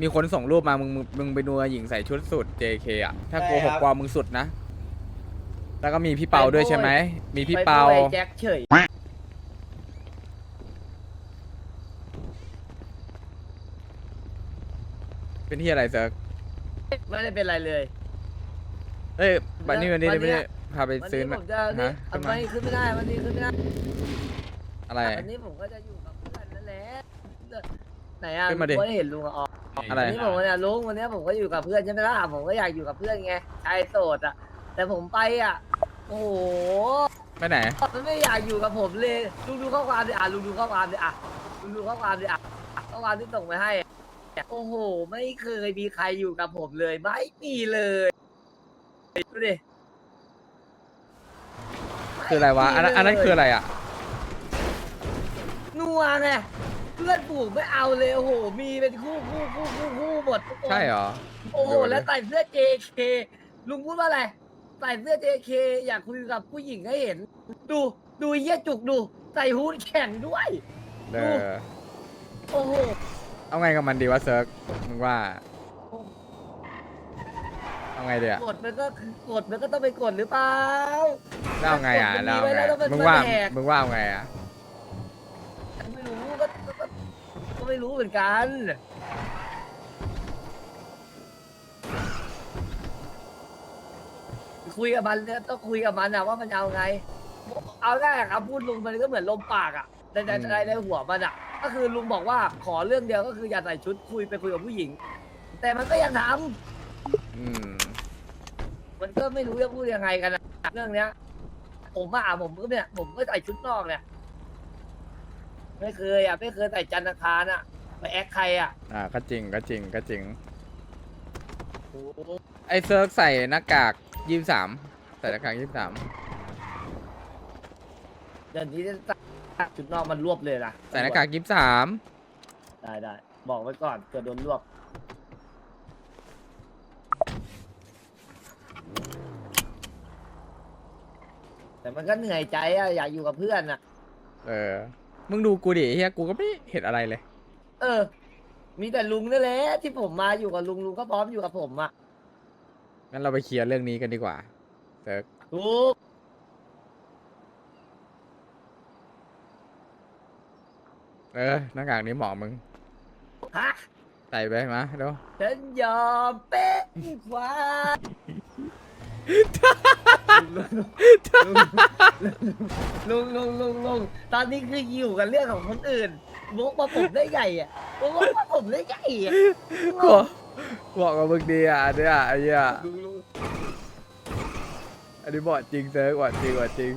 มีคนส่งรูปมามึงมึงมึงไปดูหญิงใส่ชุดสุด JK อะ ถ้าโกหกกว่ามึงสุดนะ แล้วก็มีพี่เปาด้วยใช่ไหม มีพี่เปา ไปโบยแจ็คเฉย เป็นที่อะไรเซิร์กไม่ได้เป็นไรเลย เอ้ยบันนี้วันนี้วันเนี้ ไม่ได้ยพาไปวันซื้อนี้มาผมจะนี่ฮะเอาขึ้นไม่มาขึ้นไม่ได้ วันนี้ขึ้นไม่ได้อะไร วันนี้ผมก็จะอยู่กับเพื่อนนั่นแหละ ไหนอะขึ้นมาดิ ผมก็เห็นลุงอะออกอะไร วันนี้ผมเนี่ยลุงวันนี้ผมก็อยู่กับเพื่อนใช่ไหมล่ะผมก็อยากอยู่กับเพื่อนไงชายโสดอะ แต่ผมไปอะ โอ้โหไปไหน มันไม่อยากอยู่กับผมเลยลุงดูข้อความดิอะลุงดูข้อความดิอะลุงดูข้อความดิอะข้อความที่ส่งไปให้อะโอ้โห ไม่เคยมีใครอยู่กับผมเลย ไม่มีเลยดูดิคืออะไรวะ อันนั้นอันนั้นคืออะไรอะนัวไง เพื่อนฝูงไม่เอาเลยโอ้โห มีเป็นคู่คู่คู่คู่คู่หมดทุกคนใช่เหรอ โอ้โหดูดิแล้วใส่เสื้อ JK ลุงพูดว่าอะไร ใส่เสื้อ JK อยากคุยกับผู้หญิงให้เห็น ดูดูไอ้เยี่ยจุกดู ใส่ฮูดแข่งด้วย เออ โอ้โห เอาไงกับมันดีวะเซิร์กมึงว่า เอาไงดีอะกดมันก็คือกดมันก็ต้องไปกดหรือเปล่า แล้วเอาไงอะมันมีแล้วเอาไว้ไงแล้วมันมึงว่ามันแหกมึงว่าเอาไงอะ ไม่รู้ก็ก็ก็ก็ ไม่รู้เหมือนกัน คุยกับมันเนี่ยต้องคุยกับมันอะว่ามันจะเอาไง เอาง่ายๆครับพูดลุงมันก็เหมือนลมปากอะในในอืมในในหัวมันอะก็คือลุงบอกว่าขอเรื่องเดียวก็คืออย่าใส่ชุดคุยไปคุยกับผู้หญิง แต่มันก็ยังทอืมำมันก็ไม่รู้จะพูดยังไงกันอะเรื่องเนี้ย ผมอะผมก็เนี่ยผมก็ใส่ชุดนอกเนี่ย ไม่เคยอะไม่เคยใส่จันทร์อังคารอะไปแอคใครอะอ่าก็จริงก็จริงก็จริง โอ้โหไอ้เซิร์กใส่หน้ากากยี่สามใส่หน้ากากยี่สามเดี๋ยวนี้ชุดนอกมันรวบเลยนะใส่หน้ากากยี่สามได้ได้บอกไว้ก่อนเกิดโดนรวบแต่มันก็เหนื่อยใจอะอยากอยู่กับเพื่อนอะเออ มึงดูกูดิเฮียกูก็ไม่เห็นอะไรเลย เออ มีแต่ลุงนั่นแหละที่ผมมาอยู่กับลุงลุงก็พร้อมอยู่กับผมอะงั้นเราไปเคลียร์เรื่องนี้กันดีกว่าเซิร์กทุกเออหน้ากากนี้เหมาะมึงฮะใส่ไปมาเดี๋ยว ฉันยอมเป็นควาย ลุงลุงลุงลุงตอนนี้คืออยู่กับเรื่องของคนอื่นวกมาผมได้ไงอะวกมาผมได้ไงอะกูบอกกับมึงดีอะอันเนี้ยไอ้เหี้ยลุงลุง อันนี้บอกจริงเซิร์กบอกจริงบอกจริง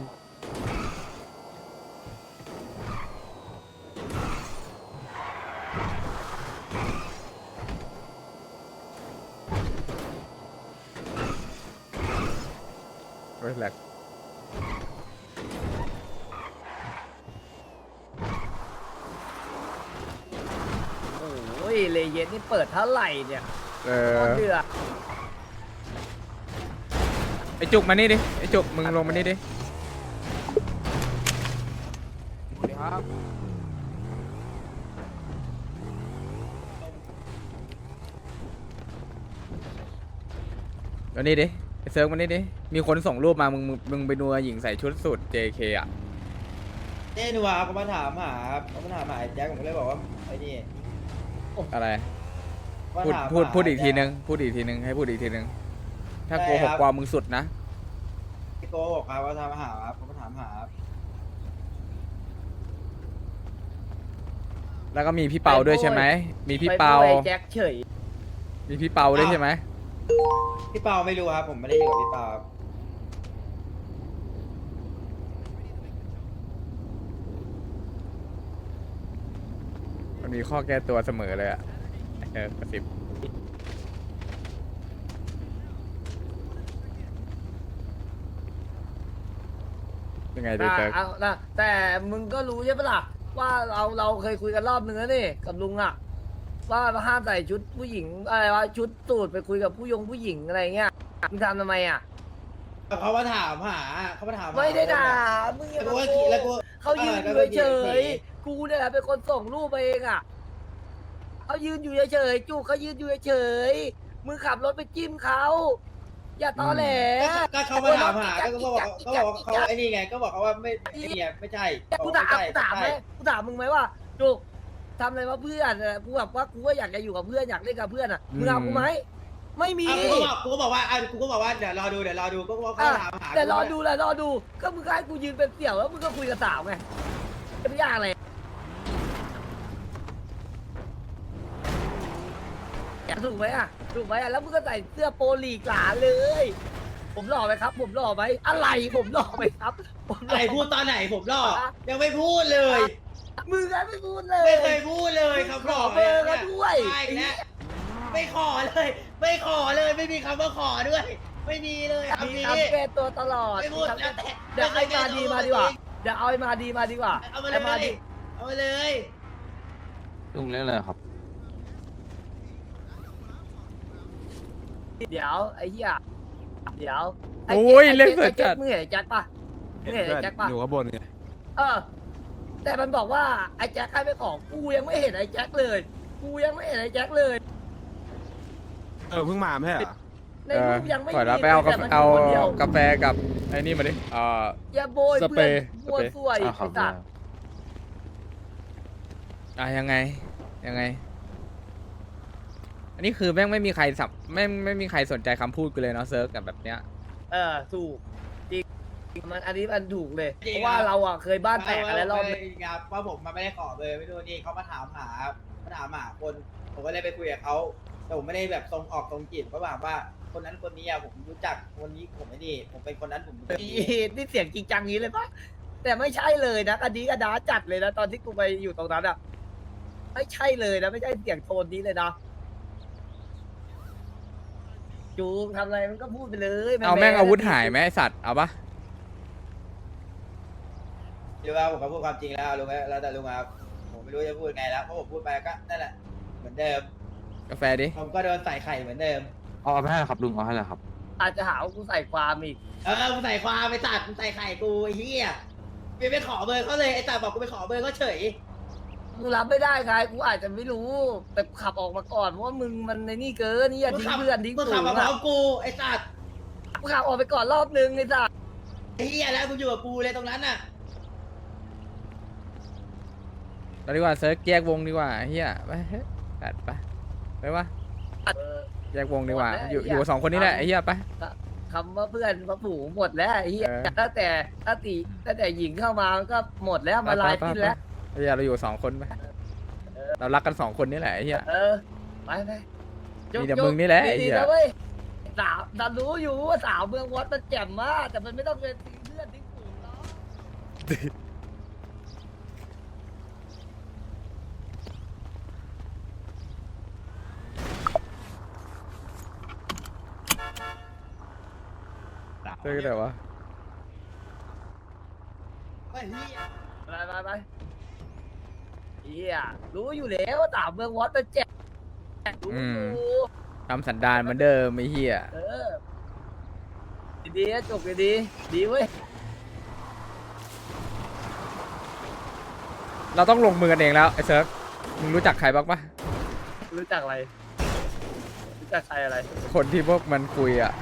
เฮ้ยแหลกโอ้ยเลเยนนี่เปิดเท่าไหร่เนี่ยเอโคอตรเดือดไอจุกมานี่ดิไอจุกมึงลงมานี่ดิครับมานี่ดิไอ เซิร์ฟมานี่ดิ มีคนส่งรูปมา มึงมึงมึงไปดูหญิงใส่ชุดสุด JK อะ เจ๊นัวเขามาถามหาเขามาถามหาไอ้แจ็คผมก็เลยบอกว่าไอ้นี่อะไรมาพูดถามพูดหาพูดอีกทีแจ็คนึง พูดอีกทีนึง ให้พูดอีกทีนึง ถ้าได้โกหกครับกว่ามึงสุดนะพี่โกบอกครับว่าถามหาครับเขามาถามหาครับแล้วก็มีพี่เปาด้วยใช่ไหม มีพี่เปาไปโบยแจ็คเฉย มีพี่เปาด้วยใช่ไหม พี่เปาไม่รู้ครับ ผมไม่ได้อยู่กับพี่เปาครับมันมีข้อแก้ตัวเสมอเลยอะเออกระสิบยังไงดีนะเซิร์ก เอานะแต่มึงก็รู้ใช่ปะล่ะว่าเราเราเคยคุยกันรอบนึงแล้วนี่กับลุงอะ ว่าห้ามใส่ชุดผู้หญิงอะไรวะชุดตูดไปคุยกับผู้ยงผู้หญิงอะไรเงี้ยมึงทำทำไมอะเขามาถามหาเขามาถามหาไม่ได้ด่ามึงอย่าแล้วมากูโกแล้วกูเขายืนอออยู่ก็เฉหยๆกูเนี่ยแหละเป็นคนส่งรูปไปเองอะเขายืนอยู่เฉยๆจูเขายืนอยู่เฉยๆมึงขับรถไปจิ้มเขาอย่าตอแหล ก็เขามาถามหาก็บอกเขาบอกเขาไอ้นี่ไงก็บอกเขาว่าไม่ไอ้เนี่ยไม่ใช่กูถามกูถามไหมกูถามมึงไหมว่าจุก ทำอะไรวะเพื่อนอะกูแบบว่ากูก็อยากจะอยู่กับเพื่อนอยากเล่นกับเพื่อนอะมึงเอากูไหมไม่มีกูก็บอกกูก็บอกว่ากูก็บอกว่าเดี๋ยวรอดูเดี๋ยวรอดูก็บอกเขาถามหาแต่รอดูแหละรอดูก็มึงก็ให้กูยืนเป็นเสี่ยวแล้วมึงก็คุยกับสาวไงจะไม่ยากอะไรถูกไหมอะถูกไหมอะแล้วมึงก็ใส่เสื้อโปลีกหลาเลย ผมหล่อไหมครับ ผมหล่อไหมอะไรผมหล่อไหมครับผมหล่ไหนอพูดตอนไหนผมรอ ยังไม่พูดเลย มึงก็ไม่พูดเลยไม่เคยพูดเลยคำขขออเบอร์ก็ด้วยไม่แล้วไม่ขอเลย ไม่ขอเลยไม่มีคำว่าขอด้วย ไม่มีเลยคำมีนี้ทำแก้ตัวตลอดไม่พูดทำแล้วแต่เดี๋ยวไอ้มาดีมาดีกว่าเดี๋ยวเอาไอ้มาดีมาดีกว่าเอามาเลไอ้มาดียเอามาเลยลุงเล่นอะไรครับ เดี๋ยวไอ้เหี้ยเดี๋ยวไโอ้ยไเล่นเสือไจ๊จัดมึงเห็นไอ้แจ็คปะมึงเห็นไอ้แจ็คปะอยู่ข้างบนไงเออ แต่มันบอกว่าไอ้แจ็คให้ไปของกูยังไม่เห็นไอ้แจ็คเลย กูยังไม่เห็นไอ้แจ็คเลย เออเพิ่งมาไม่ใช่เหรอในเออรูปยังไม่ขอมีรับไปเอากาแต่แฟมันเอายู่คนดียวกาแฟกับไอ้นี่มาดิเอ่อ อย่าโบยสเปรเพื่อนย์มัวสเปรย์สวยอ่าครัไอ้บสัตว์อะยังไงยังไง อันนี้คือแม่งไม่มีใครสับไม่งไม่มีใครสนใจคำพูดกูเลยเนาะเซิร์ฟกับแบบเนี้ย เออถูกจริง มันอันนี้มันถูกเลยจริงเพราะว่าครับเราอะเคยบ้านแตกอะไรรอบนึง ครับว่าผมมันไม่ได้ขอเบอร์ไม่รู้นี่เขามาถามหามาถามหาคน ผมก็เลยไปคุยกับเขาแต่ผมไม่ได้แบบตรงออกตรงจีบก็แบบว่าคนนั้นคนนี้อะผมรู้จักคนนี้ผมไม่นี่ผมเป็นคนนั้นผมเป็นคนอีนี้นี่เสียงจริงจังนี้เลยปะแต่ไม่ใช่เลยนะอันนี้กระดาจัดเลยนะตอนที่กูไปอยู่ตรงนั้นอะไม่ใช่เลยนะไม่ใช่เสียงโทนนี้เลยนะจูงทำอะไรมันก็พูดไปเลยเอาแม่งอาวุธหายไหมไอสัตว์เอาปะห รือว่าผมก็พูดความจริงแล้วลุงก็แล้วแต่ลุงครับผมไม่รู้จะพูดไงแล้วเพราะผมพูดไปก็นั่นแหละเหมือนเดิม กาแฟดิ ผมก็โดนใส่ไข่เหมือนเดิมเอาเอาไปให้แล้วครับลุงเอาให้แล้วครับอาจจะหาว่ากูใส่ความอีก เออมึงใส่ความไปตัดมึงใส่ไข่กูไอ้เหี้ยไปไปขอเบอร์เขาเลยไอ้ตาบอกกูไปขอเบอร์เขาเฉยมึงรับไม่ได้ใครกูอาจจะไม่รู้ แต่ขับออกมาก่อนเพราะว่ามึงมันในนี่เกินนี่อย่าทิ้งเพื่อนทิ้งมึงฝูขับงมาพร้อะอมกูไอ้สัตว์กูขับออกไปก่อนรอบนึงไอ้สัสไอ้เหี้ยแล้วมึงอยู่กับกูเลยตรงนั้นน่ะ เราดีกว่าเซิร์ฟแยกวงดีกว่าเฮียไปเฮ้ยตัดไปไปวะแยกวงดีกว่า อยู่อยู่กับสองคนนี้แหละไอ้เฮียไป คำว่าเพื่อนมาผูงหมดแล้วไอ้เหี้ยเออ ตั้งแต่ตั้งแต่ตั้งแต่หญิงเข้ามาก็หมดแล้วมาลายทิ้นแล้ว ไอ้เฮียเราอยู่สองคนไปเรารักกันสองคนนี่แหละไอ้เฮีย เออไปไปมีแต่มึงนี่แหละไอ้ดีเหี้ยๆนะเว้ยสาวแต่รู้อยู่ว่าสาวเมืองวัดมันแจ่มมากแต่มันไม่ต้องเป็นทิ้งเพื่อนทิ้งฝูง หรอกเซิร์ฟแต่วะไอ้เหี้ยไปไปไปเฮียรู้อยู่แล้วว่าสาวเมืองวัดมันแจ่มรู้อยู่ทำสันดานเหมือนเดิมไอ้เฮียเออดีๆนะจบดีๆดีเว้ย เราต้องลงมือกันเองแล้วไอ้เซิร์ฟมึงรู้จักใครบ้างปะรู้จักอะไร รู้จักใครอะไร คนที่พวกมันคุยอะ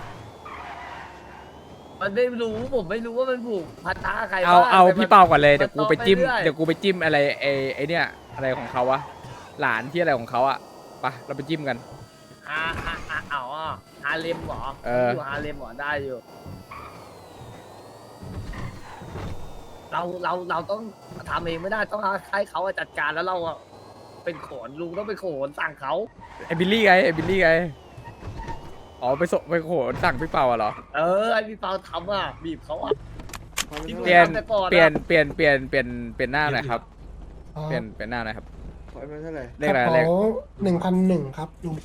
มันไม่รู้ผมไม่รู้ว่ามันผูกพันธะใครเอาบ้งเอาแต่มัน พี่เปาก่อนเลยเดี๋ยวกูไปจิ้มมันต่อไปเรื่อย เดี๋ยวกูไปจิ้มอะไรไอ้ไอ้เนี่ยอะไรของเขาวะหลานที่อะไรของเขาอะไปะเราไปจิ้มกันฮาฮาฮาเอาอะฮาเลมเหรอเอออ ยู่ฮาเลมเหรอได้อยู่ เราเราเราต้องทำเองไม่ได้ต้องให้เขาจัดการแล้วเราอะเป็นโขนลุงต้องเป็นโขนสั่งเขาไอ้บิลลี่ไงไอ้บิลลี่ไง อ๋อไปส่งไปโหสั่งพี่เปาอะเหรอ เออไอพี่เปาทำอะบีบเขาอะที่เปลี่ยน ทำแต่ก่อนอะเปลี่ยนเปลี่ยนเปลี่ยนเปลี่ยนเปลี่ยนหน้าหน่อยครับอ๋อเปลี่ยนเปลี่ยนหน้าหน่อยครับ ขอให้มันเท่าไหร่เลขอะไรกระเลขเป๋าหนึ่งพันหนึ่งครับลุง